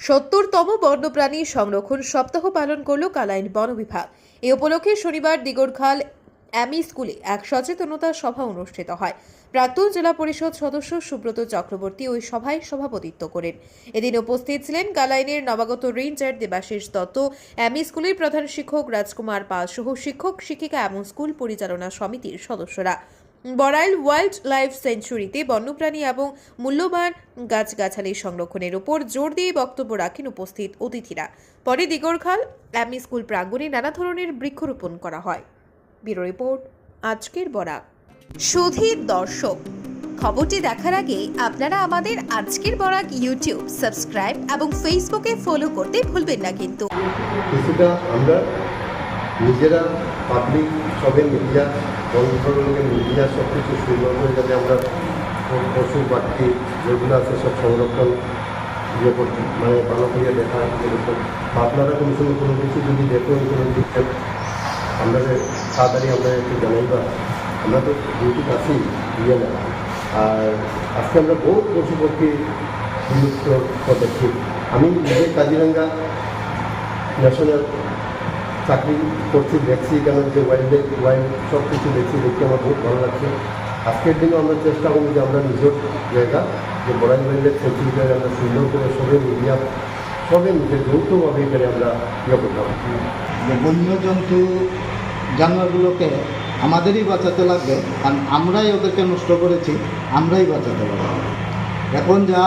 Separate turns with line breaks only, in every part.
সত্তরতম বন্যপ্রাণী সংরক্ষণ সপ্তাহ পালন করল কালাইন বন বিভাগ। এ উপলক্ষে শনিবার দিগরখাল অ্যামি স্কুলে এক সচেতনতা সভা অনুষ্ঠিত হয়। প্রাক্তন জেলা পরিষদ সদস্য সুব্রত চক্রবর্তী ওই সভায় সভাপতিত্ব করেন। এদিন উপস্থিত ছিলেন কালাইনের নবাগত রেঞ্জার দেবাশিস দত্ত অ্যামি স্কুলের প্রধান শিক্ষক রাজকুমার পাল সহ শিক্ষক শিক্ষিকা এবং স্কুল পরিচালনা সমিতির সদস্যরা। বড়াইল ওয়াইল্ড লাইফ সেঞ্চুরিতে বন্যপ্রাণী এবং মূল্যবান গাছগাছালি সংরক্ষণের উপর জোর দিয়ে বক্তব্য রাখেন উপস্থিত অতিথিরা। পরে দিগরখাল অ্যামি স্কুল প্রাঙ্গণে নানা ধরনের বৃক্ষরোপণ করা হয়। ব্যুরো রিপোর্ট আজকের বরাক। সুধীর দর্শক খবরটি দেখার আগে আপনারা আমাদের আজকের বরাক ইউটিউব সাবস্ক্রাইব এবং ফেসবুকে ফলো করতে ভুলবেন না কিন্তু।
কিছুটা আমরা নিজেরা পাবলিক সবে মিডিয়া বন্ধুদের মিডিয়া সব কিছু সুন্দর করে যাতে আমরা পশু পাখি যেগুলো আছে সব সংরক্ষণ ইয়ে করতে মানে ভালো করে দেখা আপনারা কোনো সময় কোনো কিছু যদি দেখুন কোনো আমরা যে তাড়াতাড়ি আমরা একটু জানাইবা আমরা তো ডিউটি আছি ইয়ে না। আর আজকে আমরা বহু পশু পক্ষী বিলুপ্ত দেখছি আমি নিজে কাজিরাঙ্গা ন্যাশনাল চাকরি করছি, দেখছি কেন যে ওয়াইল্ড ওয়াইল্ড সব কিছু দেখছি, দেখতে আমার খুব ভালো লাগছে। আজকের দিনে আমরা চেষ্টা করব যে আমরা নিজের জায়গা, যে বড়াই ওয়াইল্ডের সেন্সিটিভিটি আমরা সুন্দর করে সবে মিডিয়া সবে মিলে যৌথভাবে এখানে আমরা ইয়ে করতাম
যে বন্যজন্তু জানোয়ারগুলোকে আমাদেরই বাঁচাতে লাগবে, কারণ আমরাই ওদেরকে নষ্ট করেছি, আমরাই বাঁচাতে লাগবে এখন যা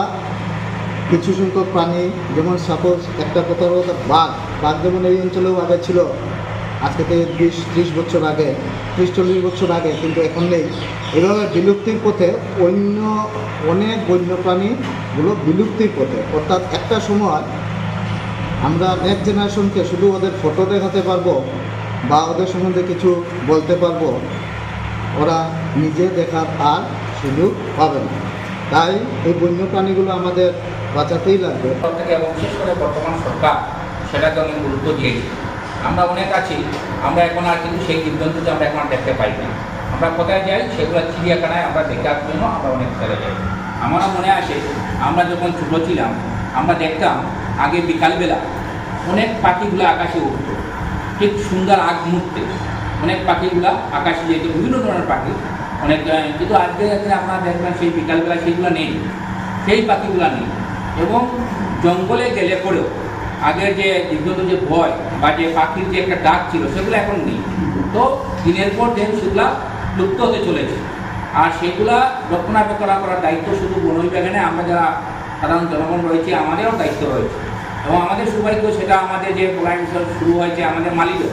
কিছু সংখ্যক প্রাণী, যেমন সাপোজ একটা কথা হলো বাঘ বাঘ এই অঞ্চলেও আগে ছিল। আজকে থেকে বিশ ত্রিশ বছর আগে ত্রিশ, চল্লিশ বছর আগে কিন্তু এখন নেই। এভাবে বিলুপ্তির পথে অন্য অনেক বন্যপ্রাণীগুলো বিলুপ্তির পথে। অর্থাৎ একটা সময় আমরা নেক্সট জেনারেশনকে শুধু ওদের ফটো দেখাতে পারব বা ওদের সম্বন্ধে কিছু বলতে পারব, ওরা নিজে দেখার আর সুযোগ পাবে না। তাই এই বন্য প্রাণীগুলো আমাদের বাঁচাতেই লাগবে।
এবং বিশেষ করে বর্তমান সরকার সেটাকে অনেক গুরুত্ব দিয়েছি। আমরা অনেক আছি, আমরা এখন আর কিন্তু সেই জীবজন্তুকে আমরা এখন দেখতে পাই না। আমরা কোথায় যাই, সেগুলো চিড়িয়াখানায় আমরা দেখার জন্য আমরা অনেক চলে যাই। আমারও মনে আছে, আমরা যখন ছোটো ছিলাম, আমরা দেখতাম, আগে বিকালবেলা অনেক পাখিগুলো আকাশে উঠত ঠিক সুন্দর আগ মুহূর্তে অনেক পাখিগুলো আকাশে যেত, বিভিন্ন ধরনের পাখি। অনেক কিন্তু আজকে দিনে আপনারা দেখবেন, সেই বিকালবেলা সেইগুলো নেই, সেই পাখিগুলো নেই। এবং জঙ্গলে গেলে পরেও আগের যে জীবজন্তু যে ভয় বা যে পাখির যে একটা ডাক ছিল, সেগুলো এখন নেই। তো দিনের পর দিন সেগুলা লুপ্ত হতে চলেছে। আর সেগুলা রক্ষণাবেক্ষণ করার দায়িত্ব শুধু বন বিভাগে আমরা যারা সাধারণ জনগণ রয়েছে, আমাদেরও দায়িত্ব রয়েছে। এবং আমাদের সৌভাগ্য সেটা আমাদের যে পলায়ন শুরু হয়েছে আমাদের মালিদো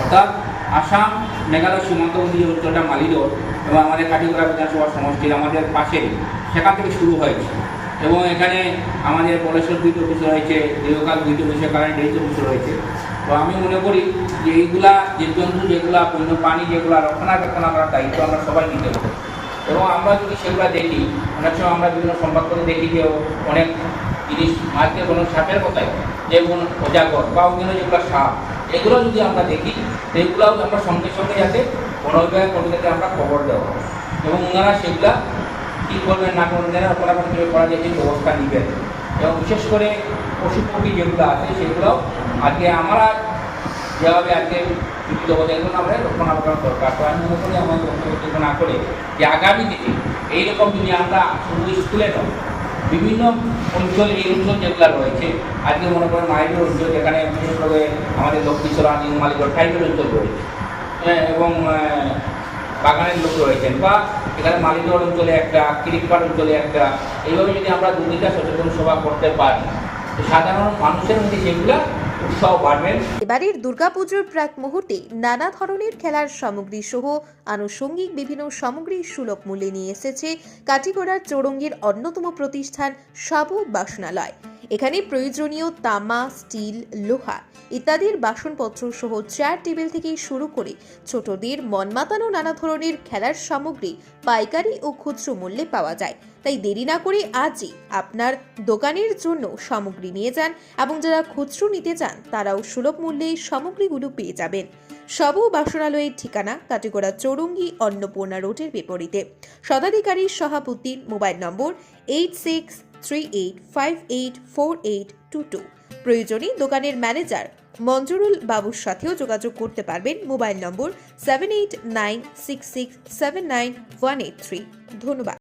অর্থাৎ আসাম, মেঘালয় সীমান্তবর্তী যে অঞ্চলটা মালিদোর এবং আমাদের কাঠিগড়া বিধানসভা সমষ্টির আমাদের পাশেই সেখান থেকে শুরু হয়েছে। এবং এখানে আমাদের পলেশ্বর দুইটি অফিস রয়েছে দীর্ঘকাল দুইটি অফিসের কারণে ডেইট অফিস রয়েছে। তো আমি মনে করি যে এইগুলা জীবজন্তু যেগুলা বন্য প্রাণী যেগুলা রক্ষণাবেক্ষণ করার দায়িত্ব আমরা সবাই নিতে হবে। এবং আমরা যদি সেগুলো দেখি, অনেক সময় আমরা বিভিন্ন সংবাদপত্রে দেখি যে অনেক জিনিস মাঝে কোনো সাপের কথায় যেমন অজাগর বা অন্যান্য যেগুলো সাপ, এগুলো যদি আমরা দেখি, সেগুলোও আমরা সঙ্গে সঙ্গে যাতে বন বিভাগের কর্মীদেরকে আমরা খবর দেওয়া এবং ওনারা সেগুলা কী করবেন না করবেন রক্ষণাবেক্ষণ কীভাবে করা যায় সেই ব্যবস্থা নেবেন। এবং বিশেষ করে পশু যেগুলো আছে সেগুলো আজকে আমরা যেভাবে আজকে জীবিত হতে এগুলো আমরা রক্ষণাবেক্ষণ দরকার। তো আমি মনে করি আমাদের বক্তব্য না করে যে আগামী দিনে এইরকম যদি আমরা শুধু স্কুলে নয় বিভিন্ন অঞ্চল এই অঞ্চল যেগুলো রয়েছে আজকে মনে করেন মাইলের অঞ্চল যেখানে বিশেষ করে আমাদের দক্ষিণচরা নিউ মালিগড় টাইপের অঞ্চল রয়েছে। হ্যাঁ, এবং বাগানের লোক রয়েছেন বা এখানে মালিগড় অঞ্চলে একটা কিরিকপাড় অঞ্চলে একটা। এইভাবে যদি আমরা দুর্নীতি সচেতন সভা করতে পারি সাধারণ মানুষের মধ্যে সেগুলা
এবারের দুর্গাপুজোর প্রাক মুহূর্তে নানা ধরনের খেলার সামগ্রী সহ আনুষঙ্গিক বিভিন্ন সামগ্রী সুলভ মূল্যে নিয়ে এসেছে কাটিগড়ার চৌরঙ্গীর অন্যতম প্রতিষ্ঠান সাবু বাসনালয়। এখানে প্রয়োজনীয় তামা, স্টিল, লোহা ইত্যাদির বাসনপত্র সহ চেয়ার টেবিল থেকে শুরু করে ছোটদের মন মাতানো নানা ধরনের খেলার সামগ্রী, পাইকারি ও খুচরো মূল্যে পাওয়া যায়। তাই দেরি না করে আজই আপনার দোকানের জন্য সামগ্রী নিয়ে যান এবং যারা খুচরো নিতে চান, তারাও সুলভ মূল্যে সামগ্রীগুলো পেয়ে যাবেন। সব বাসনালয়ের ঠিকানা কাটিগড়া চৌরঙ্গি অন্নপূর্ণা রোডের বিপরীতে। শতাধিকারী Sahabuddin mobile number eight six three eight five eight four eight two two প্রয়োজনে দোকানের ম্যানেজার মঞ্জুরুল বাবুর সাথেও যোগাযোগ করতে পারবেন। Mobile number seven eight nine six six seven nine one eight three ধন্যবাদ।